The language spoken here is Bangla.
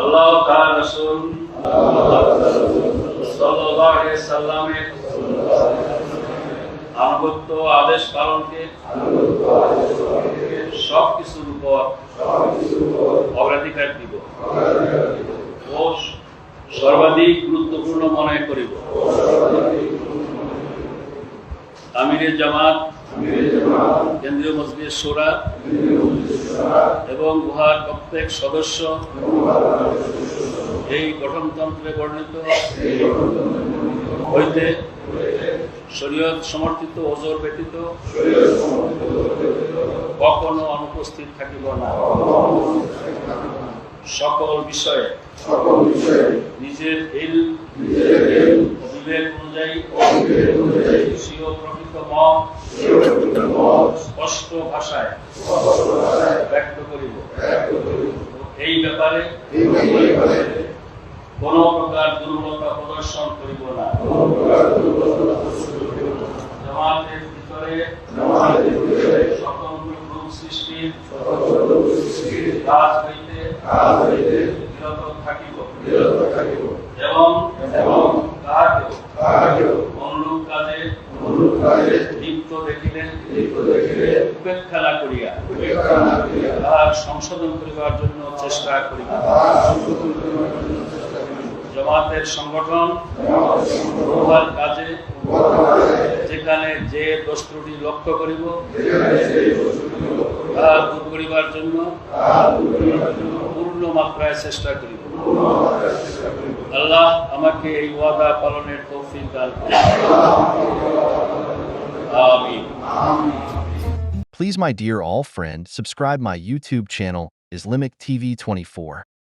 আল্লাহ তার রসুল, সাল্লাল্লাহু আলাইহি সাল্লামের আনুগত্য আদেশ পালনকে সব কিছুর উপর অগ্রাধিকার দিব ও সর্বাধিক গুরুত্বপূর্ণ মনে করিব। আমিরের জামাত, কেন্দ্রীয় মসজিদ সোরা এবং উহার প্রত্যেক সদস্য এই গঠনতন্ত্রে বর্ণিত। হইতে শরীয়ত সমর্থিত ওজোর ব্যতীত কখনো অনুপস্থিত থাকিব না। সকল বিষয়ে নিজের এল বিবেক অনুযায়ী প্রকৃত মত স্পষ্ট ভাষায় এই ব্যাপারে কোন প্রকার দুর্বলতা প্রদর্শন করিব না। জামাতের ভিতরে স্বতন্ত্র গ্রুপ সৃষ্টির কাজ হইতে বিরত থাকিব। এবং লিপ্ত দেখিলে উপেক্ষা করিয়া তাহার সংশোধন করিবার জন্য চেষ্টা করিব। জমাতের সংগঠন কাজে, যেখানে যে দোষ ত্রুটি লক্ষ্য করিব তাহা দূর করিবার জন্য পূর্ণ মাত্রায় চেষ্টা করিব। আল্লাহ আমাকে এই ওয়াদা পালনের তৌফিক দান Amen. Please, my dear all friend, subscribe my YouTube channel, Islamic TV 24.